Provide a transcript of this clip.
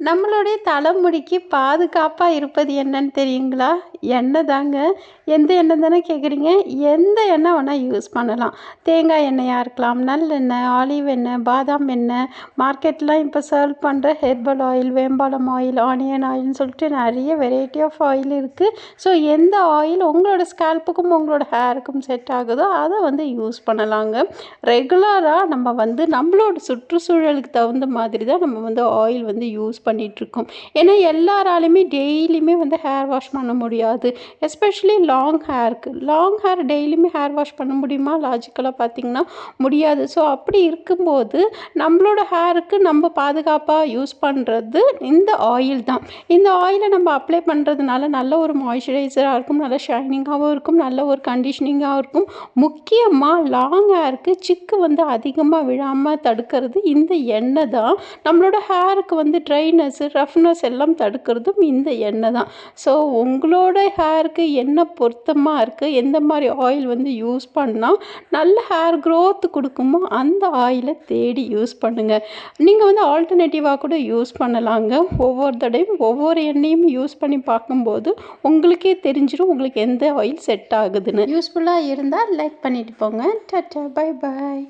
நம்மளுடைய தலைமுடிக்கு பாதுகாப்பாக இருப்பது என்னன்னு தெரியுங்களா? எண்ணெய் தாங்க. எந்த எண்ணெய் தானே கேட்குறீங்க எந்த எண்ணெய் வேணால் யூஸ் பண்ணலாம். தேங்காய் எண்ணெயாக இருக்கலாம் நல்லெண்ணெய் ஆலிவ் எண்ணெய் பாதாம் எண்ணெய். மார்க்கெட்லாம் இப்போ சர்வ் பண்ணுற ஹெர்பல் ஆயில் வேம்பாலம் ஆயில் ஆனியன் ஆயில்னு சொல்லிட்டு நிறைய வெரைட்டி ஆஃப் ஆயில் இருக்குது ஸோ எந்த ஆயில் உங்களோட ஸ்கேல்ப்புக்கும் உங்களோட ஹேருக்கும் செட் ஆகுதோ அதை வந்து யூஸ் பண்ணலாங்க. ரெகுலராக நம்ம வந்து நம்மளோட சுற்றுச்சூழலுக்கு தகுந்த மாதிரி தான் நம்ம வந்து ஆயில் வந்து யூஸ் பண்ணிகிட்ருக்கோம் ஏன்னா எல்லாராலையுமே டெய்லியுமே வந்து ஹேர் வாஷ் பண்ண முடியாது. எஸ்பெஷலி லாங் ஹேருக்கு லாங் ஹேர் டெய்லியுமே ஹேர் வாஷ் பண்ண முடியுமா? லாஜிக்கலாக பார்த்திங்கன்னா முடியாது. ஸோ அப்படி இருக்கும்போது நம்மளோட ஹேருக்கு நம்ம பாதுகாப்பாக யூஸ் பண்ணுறது இந்த ஆயில் தான். இந்த ஆயிலை நம்ம அப்ளை பண்ணுறதுனால நல்ல ஒரு மாய்ஸ்சரைசராக இருக்கும் நல்ல ஷைனிங்காகவும் இருக்கும் நல்ல ஒரு கண்டிஷனிங்காகவும் இருக்கும். முக்கியமாக லாங் ஹேருக்கு சிக்கு வந்து அதிகமாக விழாமல் தடுக்கிறது இந்த எண்ணெய் தான். நம்மளோட ஹேருக்கு வந்து ட்ரைனஸ் ரஃப்னஸ் எல்லாம் தடுக்கிறதும் இந்த எண்ணெய் தான். ஸோ உங்களோட ஹேருக்கு என்ன பொருத்தமாக இருக்குது எந்த மாதிரி ஆயில் வந்து யூஸ் பண்ணால் நல்ல ஹேர் க்ரோத் கொடுக்குமோ அந்த ஆயிலை தேடி யூஸ் பண்ணுங்கள் நீங்கள் வந்து ஆல்டர்னேட்டிவாக கூட யூஸ் பண்ணலாங்க. ஒவ்வொரு தடையும் ஒவ்வொரு எண்ணெயும் யூஸ் பண்ணி பார்க்கும்போது உங்களுக்கே தெரிஞ்சிடும் உங்களுக்கு எந்த ஆயில் செட் ஆகுதுன்னு. யூஸ்ஃபுல்லாக இருந்தால் லைக் பண்ணிட்டு போங்க. Tata bye bye